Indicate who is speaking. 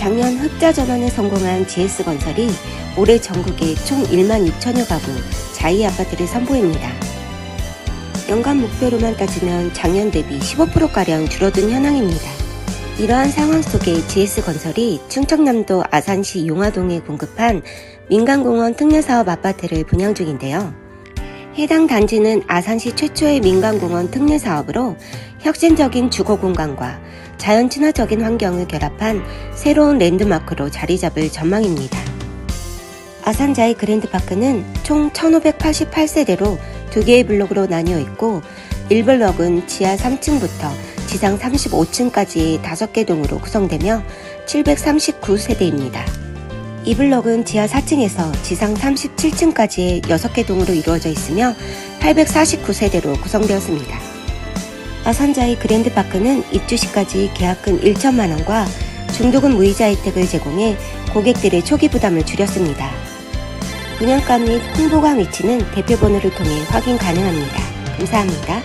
Speaker 1: 작년 흑자 전환에 성공한 GS건설이 올해 전국에 총 1만 6천여 가구 자이 아파트를 선보입니다. 연간 목표로만 따지면 작년 대비 15%가량 줄어든 현황입니다. 이러한 상황 속에 GS건설이 충청남도 아산시 용화동에 공급한 민간공원 특례사업 아파트를 분양 중인데요. 해당 단지는 아산시 최초의 민간공원 특례사업으로 혁신적인 주거 공간과 자연 친화적인 환경을 결합한 새로운 랜드마크로 자리 잡을 전망입니다. 아산자이 그랜드파크는 총 1588세대로 두 개의 블록으로 나뉘어 있고 1블록은 지하 3층부터 지상 35층까지 5개 동으로 구성되며 739세대입니다. 2블록은 지하 4층에서 지상 37층까지의 6개 동으로 이루어져 있으며 849세대로 구성되었습니다. 아산자이 그랜드파크는 입주 시까지 계약금 1천만원과 중도금 무이자 혜택을 제공해 고객들의 초기 부담을 줄였습니다. 분양가 및 홍보관 위치는 대표번호를 통해 확인 가능합니다. 감사합니다.